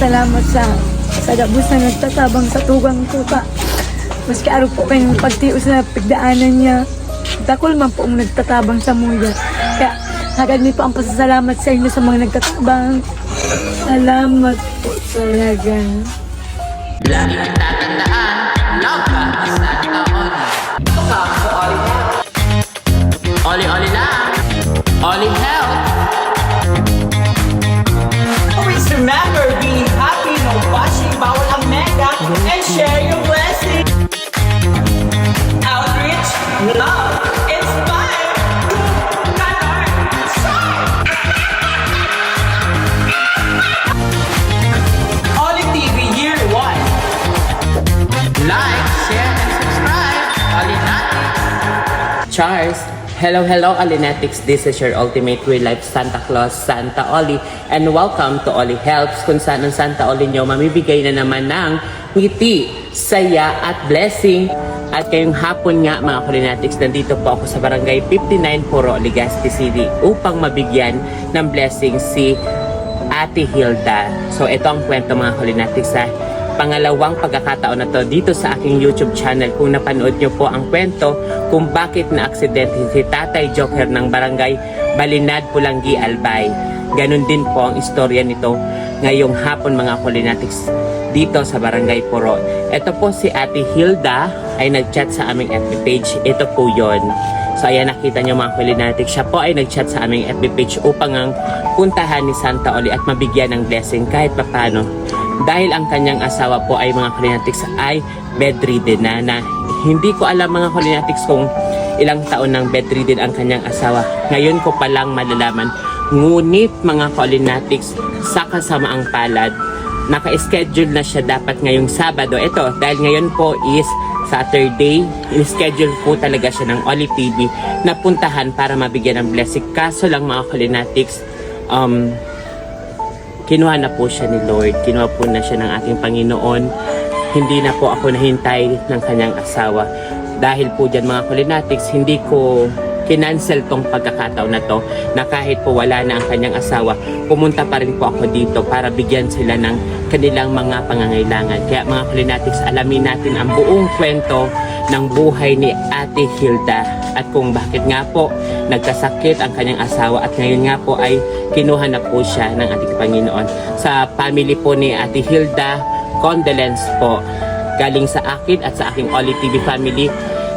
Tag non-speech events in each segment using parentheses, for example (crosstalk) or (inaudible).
salamat sa sa dabos na nagtatabang sa tugang ko ka. Maski araw po kayong pagtios na pagdaanan niya. Dakol man po ang nagtatabang sa muya. Kaya hagad mi po ang pasasalamat sa inyo sa mga nagtatabang. Salamat po talaga. Laging tatandaan, love ka, Santa Oli. Ito ka sa Oli Health. Oli Oli lang. Oli Health. Always remember being bawal ang mega, and share your blessing. Hello, hello, Olinatics. This is your ultimate real life Santa Claus, Santa Oli. And welcome to Oli Helps, kung saan ang Santa Oli nyo mamibigay na naman ng ngiti, saya, at blessing. At kayong hapon nga, mga Olinatics, nandito po ako sa Barangay 59 Puro, Legazpi City upang mabigyan ng blessing si Ate Hilda. So ito ang kwento mga Kulinatics sa pangalawang pagkakataon na to dito sa aking YouTube channel kung napanood nyo po ang kwento kung bakit na aksidente si Tatay Joker ng Barangay Balinad, Pulanggi, Albay. Ganon din po ang istorya nito ngayong hapon mga Kulinatics dito sa Barangay Puro. Ito po si Ate Hilda ay nag-chat sa aming FB page. Ito po yon. So ayan nakita niyo mga Kulinatics. Siya po ay nag-chat sa aming FB page upang ang puntahan ni Santa Oli at mabigyan ng blessing kahit papano. Dahil ang kanyang asawa po ay mga Kulinatics ay bedridden na, na hindi ko alam mga Kulinatics kung ilang taon ng bedridden ang kanyang asawa. Ngayon ko palang malalaman. Ngunit mga Kulinatics sa kasamaang palad, naka-schedule na siya dapat ngayong Sabado. Ito, dahil ngayon po is Saturday, in-schedule po talaga siya ng Oli TV na puntahan para mabigyan ng blessing. Kaso lang mga Kulinatics, um, kinuha na po siya ni Lord. Kinuha po na siya ng ating Panginoon. Hindi na po ako nahintay ng kanyang asawa. Dahil po dyan mga Kulinatics, hindi ko kinancel tong pagkakataon na to na kahit po wala na ang kanyang asawa, pumunta pa rin po ako dito para bigyan sila ng kanilang mga pangangailangan. Kaya mga Kulinatics, alamin natin ang buong kwento ng buhay ni Ate Hilda at kung bakit nga po nagkasakit ang kanyang asawa at ngayon nga po ay kinuha na po siya ng ating Panginoon. Sa family po ni Ate Hilda, condolence po galing sa akin at sa aking Oli TV family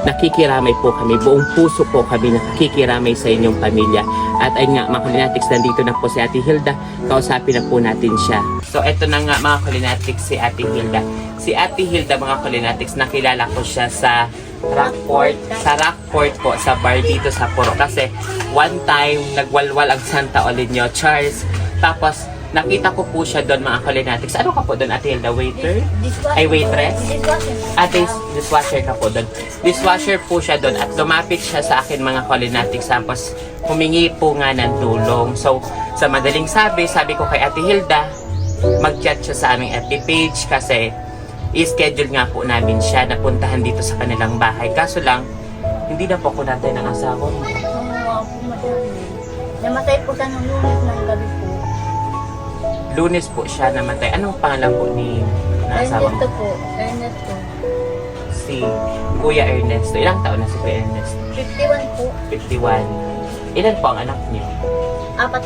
nakikiramay po kami. Buong puso po kami nakikiramay sa inyong pamilya. At ayun nga, mga Kulinatics, nandito na po si Ate Hilda. Kausapin na po natin siya. So, eto na nga mga Kulinatics, si Ate Hilda. Si Ate Hilda, mga Kulinatics, nakilala ko siya sa Rockport. Sa Rockport po, sa bar dito sa Puro. Kasi, one time, nagwalwal ang Santa Olinyo, Charles. Tapos, nakita ko po siya doon, mga Kulinatics. Ano ka po doon, Ate Hilda? Waiter? Ay, waitress? Ate, dishwasher ka po doon. Dishwasher po siya doon at lumapit siya sa akin mga Kulinatics tapos humingi po nga ng tulong. So, sa madaling sabi, sabi ko kay Ate Hilda, mag-chat siya sa aming FB page kasi i-schedule nga po namin siya na puntahan dito sa kanilang bahay. Kaso lang, hindi na po ako natay ng asawa mo. Namatay po siya nung lunes ng gabi po. Lunes po siya namatay. Anong pangalan po ni na asawa Ernesto po. Ernesto. Si Kuya Ernesto. Ilang taon na si Kuya Ernesto? 51 po. 51. Ilan po ang anak niyo? Apat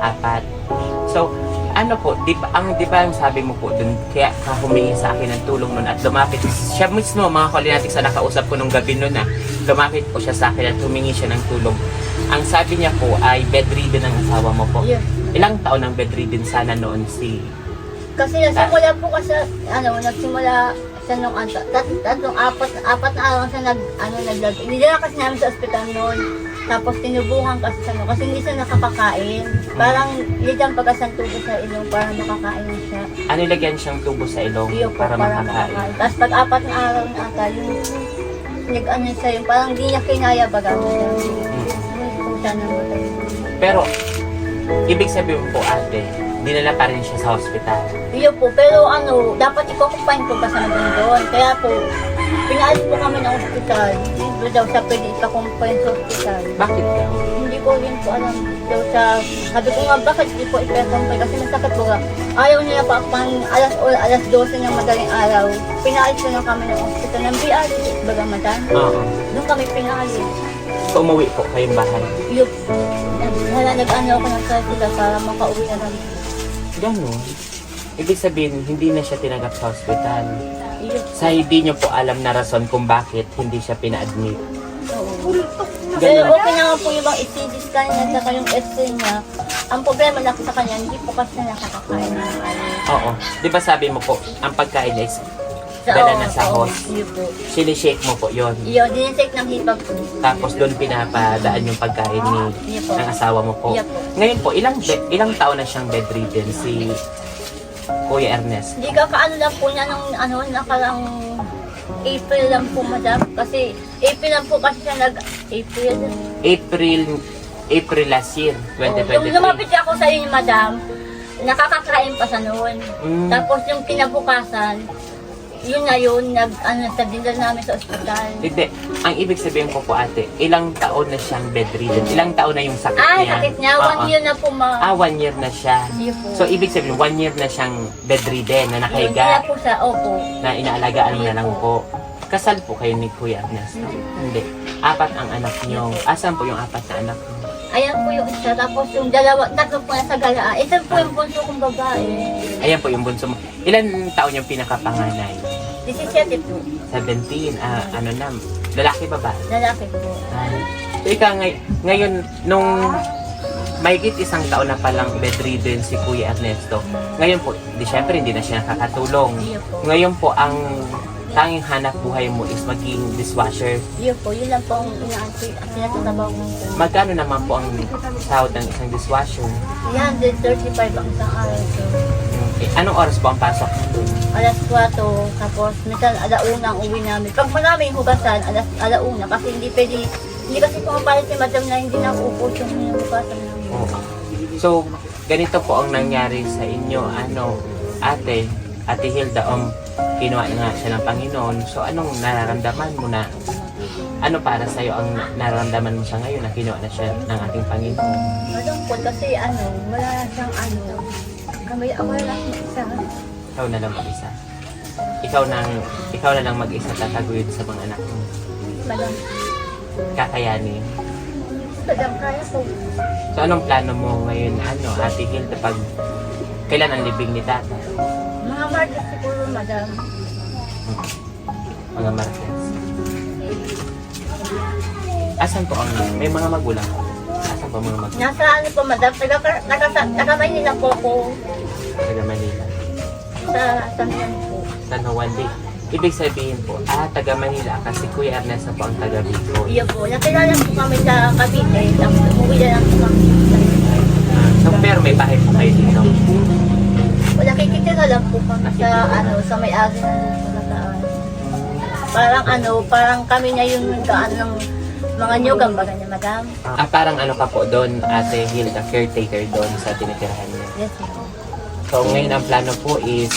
apat. So, ano po, di ba, ang di ba ang sabi mo po dun, kaya ka humingi sa akin ng tulong nun at lumapit, siya mismo, mga kalinatik sa nakausap ko nung gabi nun na, lumapit po siya sa akin at humingi siya ng tulong. Ang sabi niya po ay bedridden ang asawa mo po. Yun. Ilang taon ang bedridden sana noon si... Kasi nagsimula po kasi, ano, nagsimula siya nung ano, tat, tatlong apat, apat na araw siya nag, ano, naglag. Nilala kasi namin sa ospital noon. Tapos tinubuhan kasi siya noon, kasi hindi siya nakakakain. Parang nilagyan pagka siyang tubo sa ilong para makakain siya. Ano lagyan siyang tubo sa ilong Iyo po, para, para, makakain? makakain. Tapos pag apat na araw na ata, yung nag-ano siya, yung parang di niya kinaya baga. Siya namatay. Pero, ibig sabihin po ate, dinala pa rin siya sa hospital. Iyo po, pero ano, dapat i-confine po kasama doon doon. Kaya po, Pinaalis po kami ng ospital. Hindi daw siya pwede ipakumpayan sa ospital. Bakit daw? Hindi ko rin po alam daw sa... Sabi ko nga, bakit hindi po ipakumpay? Kasi masakit po nga. Ayaw niya pa pang alas o alas 12 ng madaling araw. Pinaalis lang kami ng ospital ng BRC. Baga matan. Oo. Doon kami pinaalis. So, umuwi po kayong bahay. Yung, hala, nag-ano ako ng sila para makauwi na lang. Ganon. Ibig sabihin, hindi na siya tinanggap sa hospital. Sa hindi nyo po alam na rason kung bakit hindi siya pina-admit. oo. Ganun. Okay naman po yung mga CT scan niya at yung x-ray niya. Ang problema lang sa kanya, hindi po kasi nakakakain ng ano. Oo. Di ba sabi mo po, ang pagkain is dala na sa host. Yun po. Sinishake mo po yon. Yun, dinitake ng hipag po. Tapos doon pinapadaan yung pagkain ni Yun po. ng asawa mo po. Yep. Ngayon po, ilang be- ilang taon na siyang bedridden si Kuya Ernest? Hindi ka kaano lang po niya nung ano, nakarang April lang po madam. Kasi April lang po kasi siya nag April. April April last year, Oh, Nung 2023. lumapit ako sa inyo madam, nakakakain pa sa noon. Mm. Tapos yung kinabukasan, yun na yun, nag, ano, sa dinner namin sa ospital. Hindi. Ang ibig sabihin ko po ate, ilang taon na siyang bedridden? Ilang taon na yung sakit Ay, niya? sakit niya. One Oo. year na po ma... Ah, one year na siya. Hindi po. So, ibig sabihin, one year na siyang bedridden, na Yun na nakahiga, po siya, opo. na inaalagaan mo na lang po. Kasal po kayo ni Kuya no? Hindi. Apat ang anak niyo. Asan po yung apat na anak niyo? Ayan po yung isa. Tapos yung dalawa, tatlo po nasa galaan. Isa po yung bunso kong babae. Ayan po yung bunso mo. Ilan taon yung pinakapanganay? 17 po. 17. Ah, ano na? Lalaki ba ba? Lalaki po. Ah, so ikaw ngay ngayon, nung mahigit isang taon na palang bedridden si Kuya Ernesto, ngayon po, di syempre hindi na siya nakakatulong. Ngayon po, ang tanging hanap buhay mo is maging dishwasher. Yun po. Yun lang po ang inaantay. At sinasatabaw ko po. Magkano naman po ang sahod ng isang dishwasher? 335 ang po. Eh, anong oras po ang pasok? Alas 4, tapos minsan alauna ang uwi namin. Pag maraming hugasan, alas alauna. Kasi hindi pwede, hindi kasi pumapalit si madam na hindi na uupos yung hugasan namin. Oo. So, ganito po ang nangyari sa inyo, ano, ate, ate Hilda, um, kinuha nga siya ng Panginoon. So, anong nararamdaman mo na, ano para sa'yo ang nararamdaman mo sa ngayon na kinuha na siya ng ating Panginoon? Malungkot kasi ano, wala siyang ano, kami ako lang isa. Ikaw na lang mag-isa. Ikaw nang, ikaw na lang mag-isa tataguyod sa mga anak mo. Madam, Kakayanin. madam, kaya po. So, anong plano mo ngayon, ano, ate Hilda, pag kailan ang libing ni tata? Martes siguro, madam. Mga Martes. Asan po ang, may mga magulang po? Asan po mga magulang? Nasa ano po, madam, taga, taga, taga Maynila po ko Taga Manila. sa Tanyan po. San Juan de. Ibig sabihin po, ah, taga Manila kasi Kuya Ernesto po ang taga Bicol. Iyo po, nakilala po kami sa Cavite, tapos umuwi na lang po kami. Ah, so, pero may bahay po kayo dito. Wala kikitira lang po kami sa ano sa may-ari ng lupa na taas. Parang ano, parang kami na yung nagkaan ng mga nyugang baga niya, madam. Ah, parang ano ka po doon, ate Hilda, caretaker doon sa tinitirahan niya. Yes, ma'am. So, ngayon ang plano po is,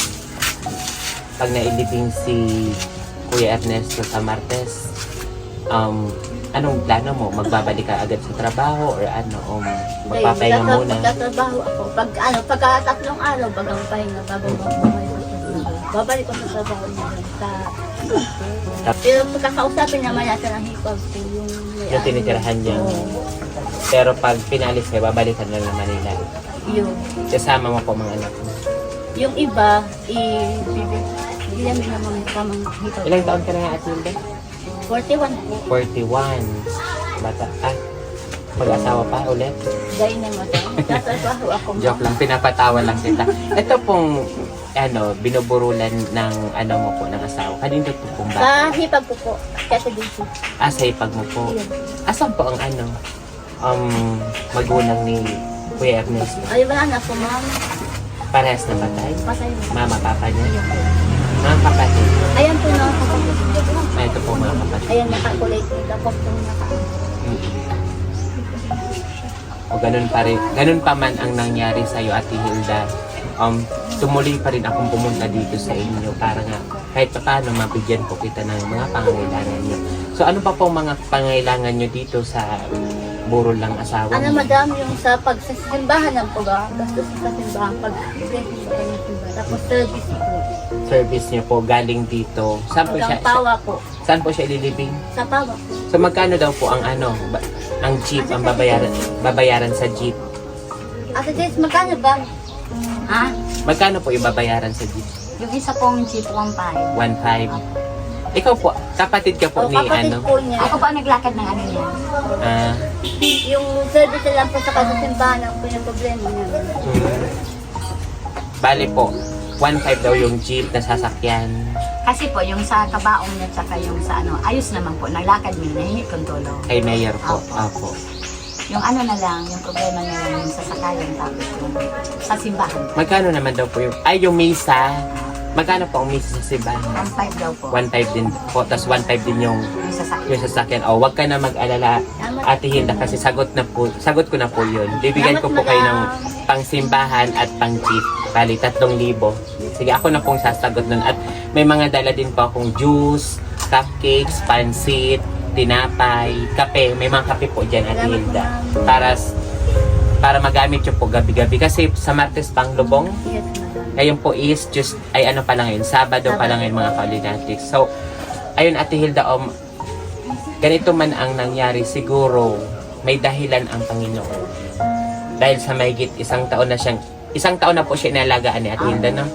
pag nailibing si Kuya Ernesto sa Martes, um, anong plano mo? Magbabalik ka agad sa trabaho or ano? Um, magpapahinga Dahil muna? Magtatrabaho ako. Pag ano, pagka tatlong araw, bagang pahinga bago bumalik ko sa trabaho. Babalik ko sa trabaho niya sa Pero pagkakausapin naman natin ang hipag ko yung Yung tinitirahan niya. Oo. Pero pag pinalis kayo, babalikan na lang Manila. Yun. Kasama mo po mga anak mo. Yung iba, i-bibig. Hindi namin naman kamang. Ilang taon ka na nga, Hilda? 41 po. 41. Bata. Ah, mag-asawa pa ulit? Dahil na madam. Tatrabaho ako. Joke lang, pinapatawa lang kita. Ito pong, ano, binuburulan ng, ano mo po, ng asawa. Kanino po pong ba? Sa hipag ko po. Kaya dito. Ah, sa ipag mo po. Yun. Asan po ang, ano, um, magulang ni Kuya Ernesto? Ay, wala na po, ma'am. Parehas na patay? Pasay mo. Mama, papa niya? Mga kapatid. Ayan po na ako. Ah, ito po mga kapatid. Ayan, nakakulate. Tapos po naka... O ganun pa rin, ganun pa man ang nangyari sa iyo Ate Hilda. um, tumuloy pa rin akong pumunta dito sa inyo para nga kahit pa paano mabigyan ko kita ng mga pangangailangan nyo. So ano pa pong mga pangangailangan nyo dito sa burol ng asawa Ano madam, yung sa pagsasimbahan ng puga, gastos sa simbahan, pag ng simbahan, tapos service po. Service niyo po galing dito. Saan po siya? Hanggang pawa po. Saan po siya ililibing? Sa pawa po. So magkano daw po ang ano, ba- ang jeep, ang babayaran, babayaran sa jeep? Ate Jess, magkano ba? Ha? Magkano po yung babayaran sa jeep? Yung isa pong jeep 1.5. 1.5. Ikaw po, kapatid ka po O ni kapatid ano? po niya. Ako pa ang naglakad ng ano niya. Ah, Yung service lang po sa kasasimbahan ang problema niya. mm, bali po, 1.5 daw yung jeep na sasakyan. Kasi po, yung sa kabaong niya tsaka yung sa ano, ayos naman po. Naglakad niya, nahingi kong tulong. Kay Mayor po. Opo. Opo. Yung ano na lang, yung problema na lang yung sasakayan tapos yung sa simbahan. Magkano naman daw po yung, ay yung misa. Magkano po ang misa sa simbahan? 1.5 daw po. 1.5 din po, tapos 1.5 din yung Yung sasakyan. yung sasakyan. O, wag ka na mag-alala, Ate Hilda, kasi sagot na po, sagot ko na po yun. Bibigyan ko po kayo ng pangsimbahan at pang jeep. Bali, 3,000. Sige, ako na pong sasagot nun. At may mga dala din po akong juice, cupcakes, pansit, tinapay, kape. May mga kape po dyan, Ate Hilda. Para, s- para magamit nyo po gabi-gabi. Kasi sa Martes pang lubong, Yes. Ngayon po is just, ay ano pa lang yun, Sabado pa lang yun mga kaulinatics. So, ayun Ate Hilda, um, ganito man ang nangyari, siguro may dahilan ang Panginoon. Dahil sa mahigit isang taon na siyang, isang taon na po siya inalagaan ni Ate Hilda, no?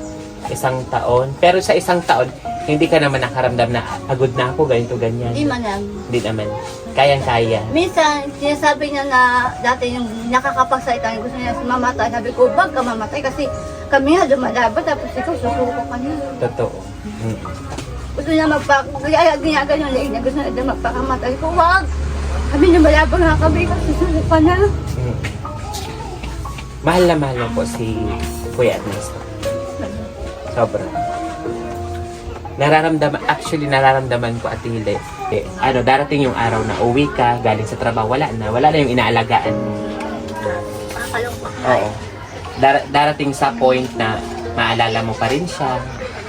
Isang taon. Pero sa isang taon, hindi ka naman nakaramdam na pagod na ako, ganito, ganyan. Hindi madam. Hindi naman. Kayang-kaya. Minsan, sinasabi niya na dati yung nakakapagsalita, gusto niya mamatay. Sabi ko, bag ka mamatay kasi kami nga lumalaban tapos ikaw susuko ka niya. Totoo. Mm. Gusto niya magpa... Kaya ginagan yung leeg niya, gusto niya magpakamatay ko, wag! Kami lumalaban nga kami kasi susuko ka na. Mm. Mahal na mahal po si Kuya Ernesto. Sobra. Nararamdaman, actually nararamdaman ko at Hilda, eh, ano, darating yung araw na uwi ka, galing sa trabaho, wala na, wala na yung inaalagaan mo. Nakakalungkot. Oo. Dar- darating sa point na maalala mo pa rin siya.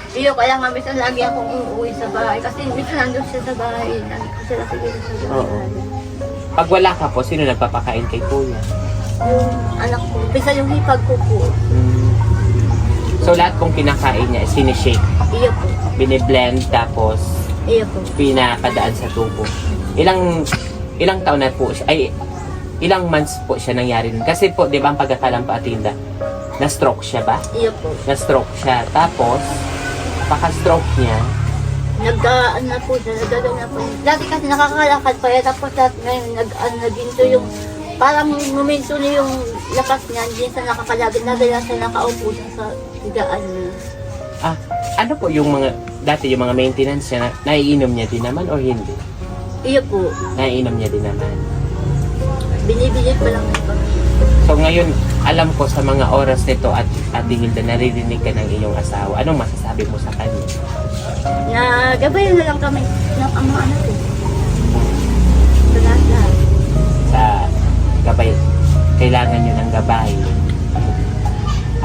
Iyo, kaya nga minsan lagi akong uuwi sa bahay. Kasi minsan nandun siya sa bahay. Lagi ko sila siguro sa bahay. Oo. Pag wala ka po, sino nagpapakain kay Kuya? Yung anak ko, bisa yung hipag ko po. Mm. So lahat pong kinakain niya, sinishake, Iyo po. biniblend, tapos Iyo po. pinapadaan sa tubo. Ilang ilang taon na po siya, ay ilang months po siya nangyari nun. Kasi po, di ba ang pagkakalam pa atinda, na-stroke siya ba? Iyo po. Na-stroke siya. Tapos, paka-stroke niya, Nag-ano na po siya, nagdadaw na po. Dati kasi nakakalakad pa yan, tapos at ngayon nag, ano, naginto yung, parang momento na yung lakas niya, hindi siya nakakalagad, nadala siya nakaupo siya sa higaan niya. ah, ano po yung mga, dati yung mga maintenance niya, na, naiinom niya din naman o hindi? Iyo po, Naiinom niya din naman. binibili pa lang ito. So ngayon, alam ko sa mga oras nito at Ate Hilda, naririnig ka ng iyong asawa. Anong masasabi mo sa kanya? Na gabayan na lang kami ng ang mga anak ko. Sa lahat-lahat. sa gabay, kailangan nyo ng gabay.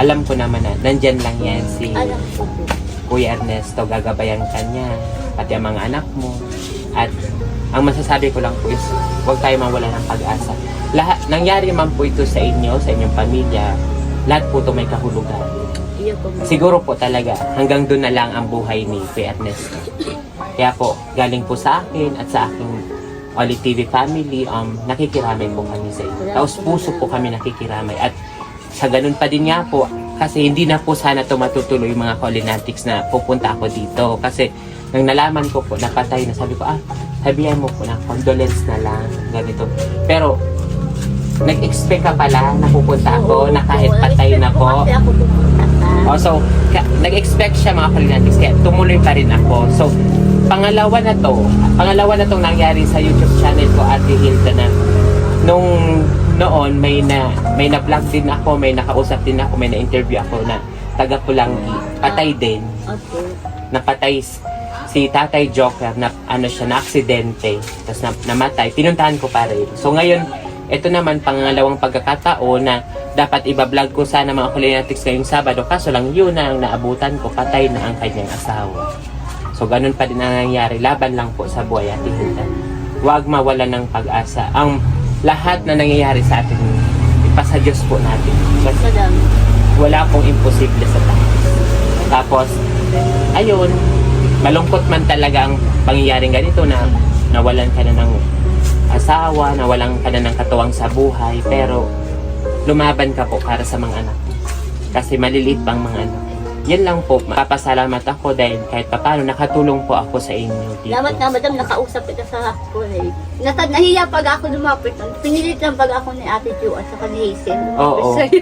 Alam ko naman na, nandyan lang yan si Alam ko po. Kuya Ernesto, gagabayan ka niya, pati ang mga anak mo. At ang masasabi ko lang po is, huwag tayo mawala ng pag-asa. Lahat, nangyari man po ito sa inyo, sa inyong pamilya, lahat po ito may kahulugan. Siguro po talaga, hanggang doon na lang ang buhay ni Kuya Ernesto. Kaya po, galing po sa akin at sa aking Oli TV family, um, nakikiramay po kami sa inyo. Taos puso po kami nakikiramay. At sa ganun pa din nga po, kasi hindi na po sana ito matutuloy yung mga Colinatics na pupunta ako dito. Kasi nang nalaman ko po, napatay na, sabi ko, ah, sabihan mo po na condolence na lang, ganito. Pero, nag-expect ka pala na pupunta ako, na kahit patay na po. Kasi ako pupunta ka. Oh, so, ka- nag-expect siya mga Kalinatics, kaya tumuloy pa rin ako. So, pangalawa na to, pangalawa na tong nangyari sa YouTube channel ko, Ate Hilda, na nung noon, may na, may na-vlog din ako, may nakausap din ako, may na-interview ako na taga Pulangi, patay din, Okay. napatay s- si Tatay Joker na ano siya na aksidente tapos na, namatay pinuntahan ko pa rin so ngayon ito naman pangalawang pagkakataon na dapat iba-vlog ko sana mga Kulinatics ngayong Sabado kaso lang yun na ang naabutan ko patay na ang kanyang asawa. So ganun pa din ang nangyayari. Laban lang po sa buhay at Hilda. Huwag mawala ng pag-asa. Ang lahat na nangyayari sa atin, ipasa Diyos po natin. Kasi wala pong imposible sa taas. Tapos, ayun, malungkot man talaga ang pangyayaring ganito na nawalan ka na ng asawa, nawalan ka na ng katuwang sa buhay, pero lumaban ka po para sa mga anak. mo. Kasi maliliit pang mga anak. Yan lang po, mapapasalamat ako dahil kahit papano nakatulong po ako sa inyo dito. Salamat nga, madam, nakausap kita sa kulay. Nata nahiya pag ako lumapit. Pinilit lang pag ako ni Ate Ju at saka ni Hazel. Oo. (laughs) Sa'yo.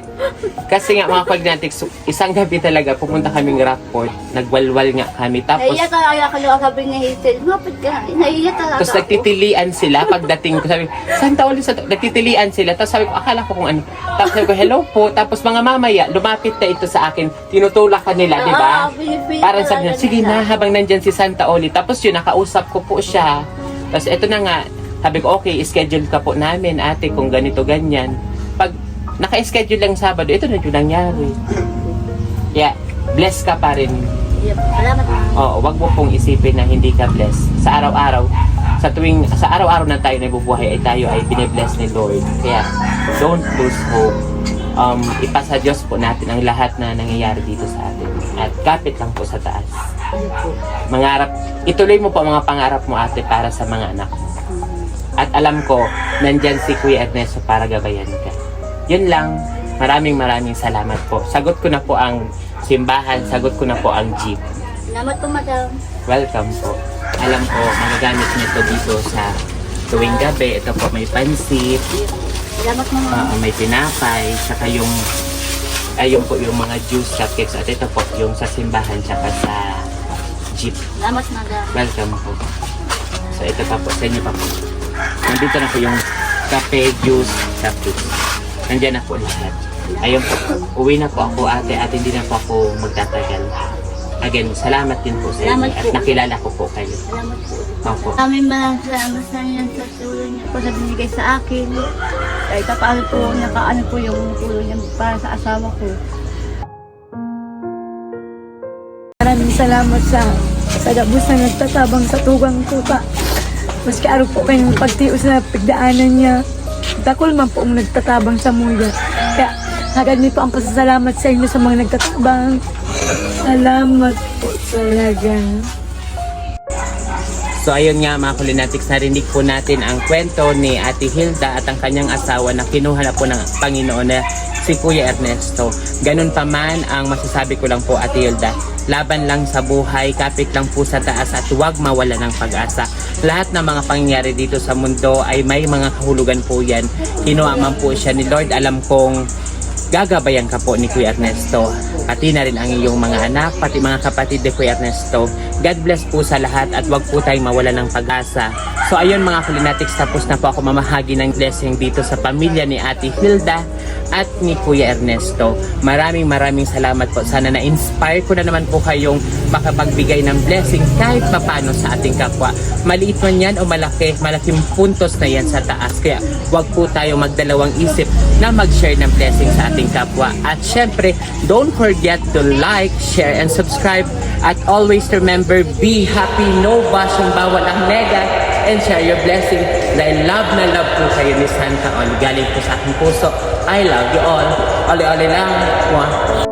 Kasi nga mga Cognatics, isang gabi talaga pumunta kaming Rockport, nagwalwal nga kami. Tapos, Nahiya talaga ako nung sabi ni Hazel. Lumapit ka. Nahiya talaga Tapos ako. nagtitilian sila pagdating ko. Sabi, Santa Oli, Santa Nagtitilian sila. Tapos sabi ko, akala ko kung ano. Tapos sabi ko, hello po. Tapos mga mamaya, lumapit na ito sa akin. Tinutulak ka nila, di ba? Ah, pinipili Parang sabi niya, talaga sige nila. na, habang nandyan si Santa Oli. Tapos yun, nakausap ko po siya. Tapos ito na nga, sabi ko, okay, schedule ka po namin, ate, kung ganito, ganyan. Pag naka-schedule lang Sabado, ito na yung nangyari. Yeah, bless ka pa rin. Salamat. Oo, wag mo pong isipin na hindi ka blessed. Sa araw-araw, sa tuwing, sa araw-araw na tayo nabubuhay ay tayo ay binibless ni Lord. Kaya, don't lose hope. Um, ipasa Diyos po natin ang lahat na nangyayari dito sa atin. At kapit lang po sa taas. Mangarap, ituloy mo po mga pangarap mo ate para sa mga anak mo. At alam ko, nandyan si Kuya Ernesto para gabayan ka. Yun lang, maraming maraming salamat po. Sagot ko na po ang simbahan, sagot ko na po ang jeep. Salamat po, madam. Welcome po. Alam ko, magagamit niyo to dito sa tuwing gabi. Ito po, may pansit, Salamat mga. ah, may tinapay, saka yung ayun po yung mga juice cupcakes at ito po yung sa simbahan tsaka sa jeep. Salamat, madam. Welcome po. So ito pa po, sa inyo pa po. Nandito na po yung kape, juice, cupcakes. Nandiyan na po lahat. Ayun po, uwi na po ako ate at hindi na po ako magtatagal. Again, salamat din po sa inyo Salamat at po. nakilala ko po kayo. Salamat po. Opo. Maraming maraming salamat sa inyo sa tulong niyo po sa binigay sa akin. Kahit pa paano po, nakaano po yung tulong niyo para sa asawa ko. Maraming salamat sa sa gabos na nagtatabang sa tugang ko pa. Maski araw po kayong pagtios na pagdaanan niya. Dakol man po ang nagtatabang sa muya. Kaya hagad mi po ang pasasalamat sa inyo sa mga nagtatabang. Salamat po talaga. So ayun nga mga kulinatics, narinig po natin ang kwento ni Ate Hilda at ang kanyang asawa na kinuha na po ng Panginoon na si Kuya Ernesto. Ganun pa man ang masasabi ko lang po Ate Hilda, laban lang sa buhay, kapit lang po sa taas at huwag mawala ng pag-asa. Lahat ng mga pangyayari dito sa mundo ay may mga kahulugan po yan. Kinuha man po siya ni Lord, alam kong gagabayan ka po ni Kuya Ernesto. Pati na rin ang iyong mga anak, pati mga kapatid ni Kuya Ernesto. God bless po sa lahat at wag po tayong mawala ng pag-asa. So ayun mga kulinatics, tapos na po ako mamahagi ng blessing dito sa pamilya ni Ate Hilda at ni Kuya Ernesto. Maraming maraming salamat po. Sana na-inspire ko na naman po kayong makapagbigay ng blessing kahit papano sa ating kapwa. Maliit man yan o malaki, malaking puntos na yan sa taas. Kaya wag po tayo magdalawang isip na mag-share ng blessing sa ating kapwa. At syempre, don't forget to like, share, and subscribe. At always remember, be happy, no bashing, bawal ang nega, and share your blessing. Dahil love na love po kayo ni Santa Ol. Galing po sa aking puso. I love you all. Ole-ole lang. Mwah.